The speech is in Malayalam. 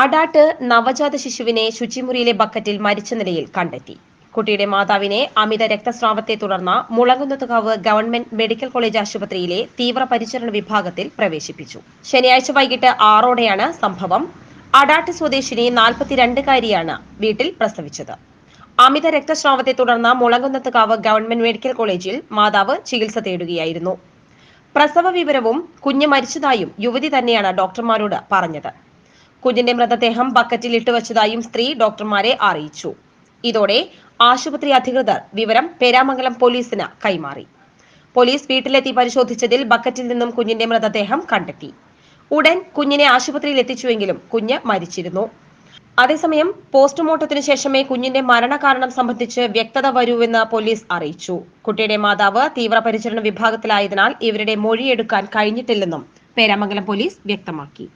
അടാട്ട് നവജാത ശിശുവിനെ ശുചിമുറിയിലെ ബക്കറ്റിൽ മരിച്ച നിലയിൽ കണ്ടെത്തി. കുട്ടിയുടെ മാതാവിനെ അമിത രക്തസ്രാവത്തെ തുടർന്ന് മുളങ്കുന്നത്തുകാവ് ഗവൺമെന്റ് മെഡിക്കൽ കോളേജ് ആശുപത്രിയിലെ തീവ്രപരിചരണ വിഭാഗത്തിൽ പ്രവേശിപ്പിച്ചു. ശനിയാഴ്ച വൈകിട്ട് ആറോടെയാണ് സംഭവം. അടാട്ട് സ്വദേശിനി നാൽപ്പത്തിരണ്ടുകാരിയാണ് വീട്ടിൽ പ്രസവിച്ചത്. അമിത രക്തസ്രാവത്തെ തുടർന്ന് മുളങ്കുന്നത്തുകാവ് ഗവൺമെന്റ് മെഡിക്കൽ കോളേജിൽ മാതാവ് ചികിത്സ തേടുകയായിരുന്നു. പ്രസവ വിവരവും കുഞ്ഞ് മരിച്ചതായും യുവതി തന്നെയാണ് ഡോക്ടർമാരോട് പറഞ്ഞത്. കുഞ്ഞിന്റെ മൃതദേഹം ബക്കറ്റിൽ ഇട്ടുവച്ചതായും സ്ത്രീ ഡോക്ടർമാരെ അറിയിച്ചു. ഇതോടെ ആശുപത്രി അധികൃതർ വിവരം പേരാമംഗലം പോലീസിന് കൈമാറി. പോലീസ് വീട്ടിലെത്തി പരിശോധിച്ചതിൽ ബക്കറ്റിൽ നിന്നും കുഞ്ഞിന്റെ മൃതദേഹം കണ്ടെത്തി. ഉടൻ കുഞ്ഞിനെ ആശുപത്രിയിൽ എത്തിച്ചുവെങ്കിലും കുഞ്ഞ് മരിച്ചിരുന്നു. അതേസമയം പോസ്റ്റ്മോർട്ടത്തിന് ശേഷമേ കുഞ്ഞിന്റെ മരണകാരണം സംബന്ധിച്ച് വ്യക്തത വരൂവെന്ന് പോലീസ് അറിയിച്ചു. കുട്ടിയുടെ മാതാവ് തീവ്രപരിചരണ വിഭാഗത്തിലായതിനാൽ ഇവരുടെ മൊഴിയെടുക്കാൻ കഴിഞ്ഞിട്ടില്ലെന്നും പേരാമംഗലം പോലീസ് വ്യക്തമാക്കി.